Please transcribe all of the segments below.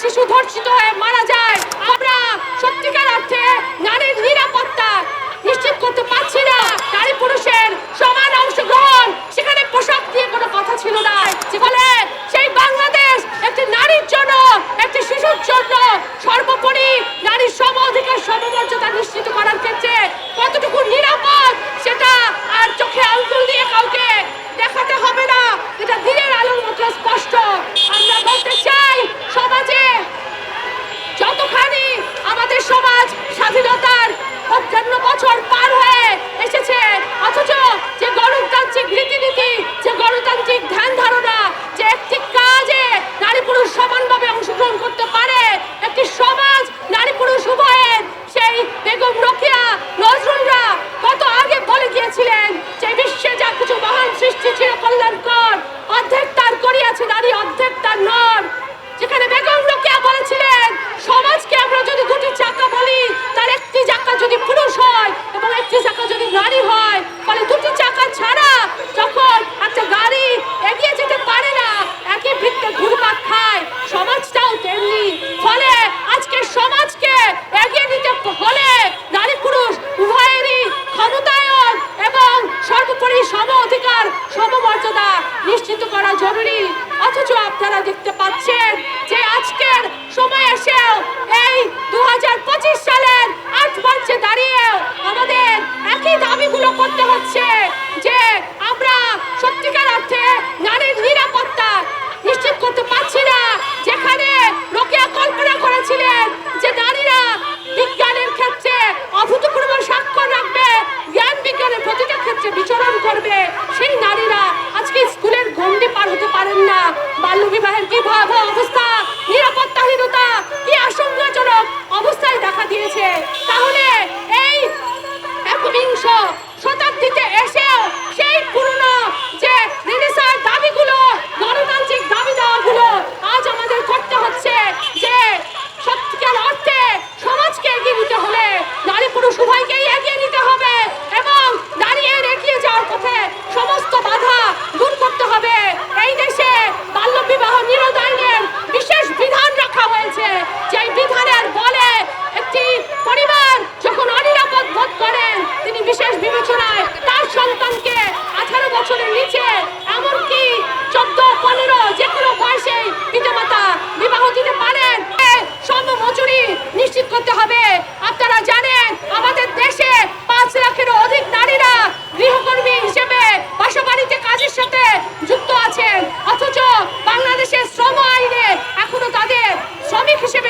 শিশু ধর্ষিত হয়ে মারা যায়। বেগম রোকিয়া নজরুলরা কত আগে বলে গিয়েছিলেন যে বিশ্বে যা কিছু মহান সৃষ্টি চিরকল্যাণকর অর্ধেক তার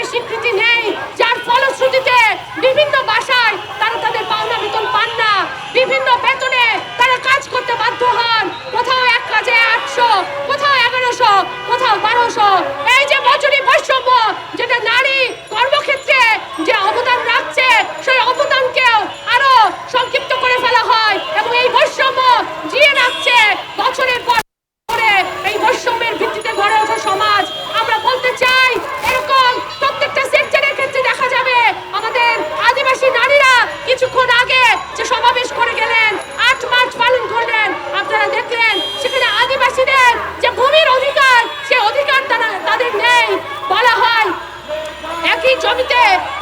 স্বীকৃতি নেই যার ফলশ্রুতি every day.